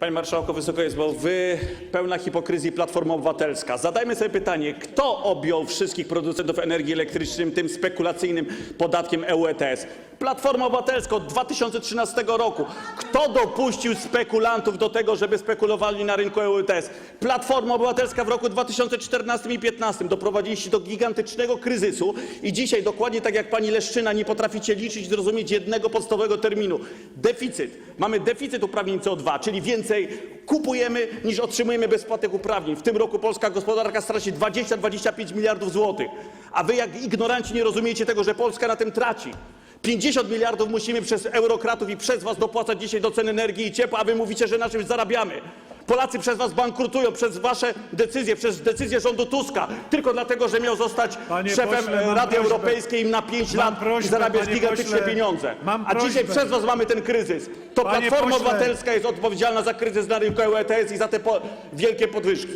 Panie Marszałku, Wysoka Izbo, wy pełna hipokryzji Platforma Obywatelska. Zadajmy sobie pytanie, kto objął wszystkich producentów energii elektrycznej tym spekulacyjnym podatkiem EU ETS? Platforma Obywatelska od 2013 roku. Kto dopuścił spekulantów do tego, żeby spekulowali na rynku EU ETS? Platforma Obywatelska w roku 2014 i 2015 doprowadziliście do gigantycznego kryzysu i dzisiaj dokładnie tak jak pani Leszczyna nie potraficie liczyć i zrozumieć jednego podstawowego terminu. Deficyt. Mamy deficyt uprawnień CO2, czyli więcej kupujemy niż otrzymujemy bezpłatnych uprawnień. W tym roku polska gospodarka straci 20-25 miliardów złotych. A wy jak ignoranci nie rozumiecie tego, że Polska na tym traci. 50 miliardów musimy przez eurokratów i przez was dopłacać dzisiaj do cen energii i ciepła, a wy mówicie, że na czymś zarabiamy. Polacy przez was bankrutują, przez wasze decyzje, przez decyzję rządu Tuska, tylko dlatego, że miał zostać Panie szefem pośle, e, mam Rady prośbę. Europejskiej na 5 Mam lat i prośbę, zarabiać panie gigantyczne pośle. pieniądze. Mam A dzisiaj prośbę. przez was mamy ten kryzys. To Panie Platforma pośle. Obywatelska jest odpowiedzialna za kryzys na rynku ETS i za te po wielkie podwyżki.